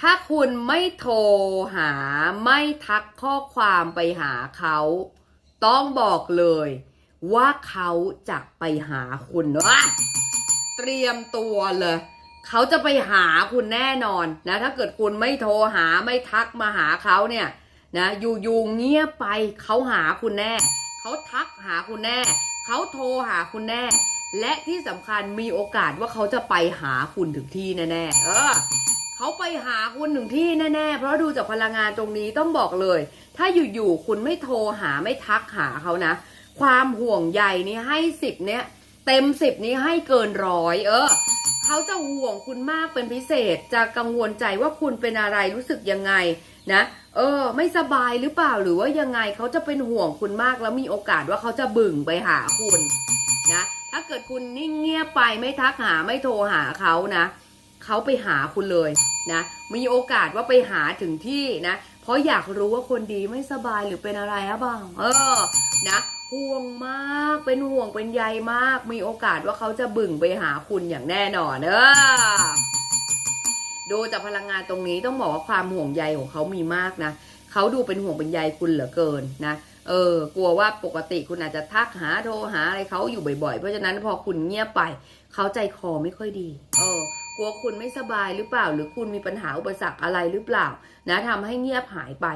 ถ้าคุณไม่โทรหาไม่ทักข้อความไปหาเขา ต้องบอกเลย ว่าเขาจะไปหาคุณวะเตรียมตัวเลย เขาจะไปหาคุณแน่นอนนะ ถ้าเกิดคุณไม่โทรหาไม่ทักมาหาเขาเนี่ยนะอยู่ๆเงียบไปเขาหาคุณแน่ เขาทักหาคุณแน่ เขาโทรหาคุณแน่ และที่สำคัญมีโอกาสว่าเขาจะไปหาคุณถึงที่แน่ๆเออ เขาไปหาคุณถึงที่แน่ ๆ เพราะดูจากพลังงานตรงนี้ต้องบอกเลย ถ้าอยู่ๆคุณไม่โทรหาไม่ทักหาเขานะ ความห่วงใยนี้ให้สิบเนี้ยเต็มสิบนี้ให้เกินร้อยเออเขาจะห่วงคุณมากเป็นพิเศษ จะกังวลใจว่าคุณเป็นอะไรรู้สึกยังไงนะเออ ไม่สบายหรือเปล่าหรือว่ายังไงเขาจะเป็นห่วงคุณมากแล้วมีโอกาสว่าเขาจะบึ่งไปหาคุณนะถ้าเกิดคุณนิ่งเงียบไปไม่ทักหาไม่โทรหาเขานะ เขาไปหาคุณเลยนะมีโอกาสว่าไปหาถึงที่นะเพราะอยากรู้ว่าคนดีไม่สบายหรือเป็นอะไรอะบ้างเออนะห่วงมากเป็นห่วงเป็นใยมาก มีโอกาสว่าเขาจะบึ่งไปหาคุณอย่างแน่นอนเออดูจากพลังงานตรงนี้ต้องบอกว่าความห่วงใยของเขามีมากนะเขาดูเป็นห่วงเป็นใยคุณเหลือเกินนะเออกลัวว่าปกติคุณอาจจะทักหาโทรหาอะไรเขาอยู่บ่อยๆ เพราะฉะนั้นพอคุณเงียบไป เขาใจคอไม่ค่อยดี เออ ลัวคุณไม่สบายหรือเปล่า หรือคุณมีปัญหาอุปสรรคอะไรหรือเปล่า นะทำให้เงียบหายไป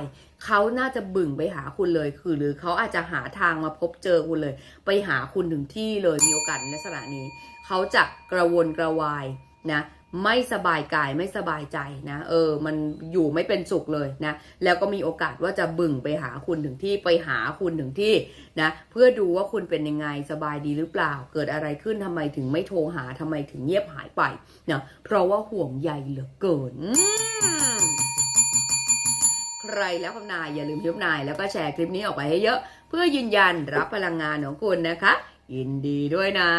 เขาน่าจะบึ่งไปหาคุณเลย คือหรือเขาอาจจะหาทางมาพบเจอคุณเลย ไปหาคุณถึงที่เลยมีโอกาสในลักษณะนี้ เขาจะกระวนกระวายนะ ไม่สบายกายไม่สบายใจนะเออ มันอยู่ไม่เป็นสุขเลยนะ แล้วก็มีโอกาสว่าจะบึ่งไปหาคุณถึงที่ไปหาคุณถึงที่นะเพื่อดูว่าคุณเป็นยังไงสบายดีหรือเปล่า เกิดอะไรขึ้นทำไมถึงไม่โทรหาทำไมถึงเงียบหายไปเนะเพราะว่าห่วงใยเหลือเกินใครแล้วคำนายอย่าลืมพิมพ์นายแล้วก็แชร์คลิปนี้ออกไปให้เยอะ เพื่อยืนยันรับพลังงานของคุณนะคะยินดีด้วยนะ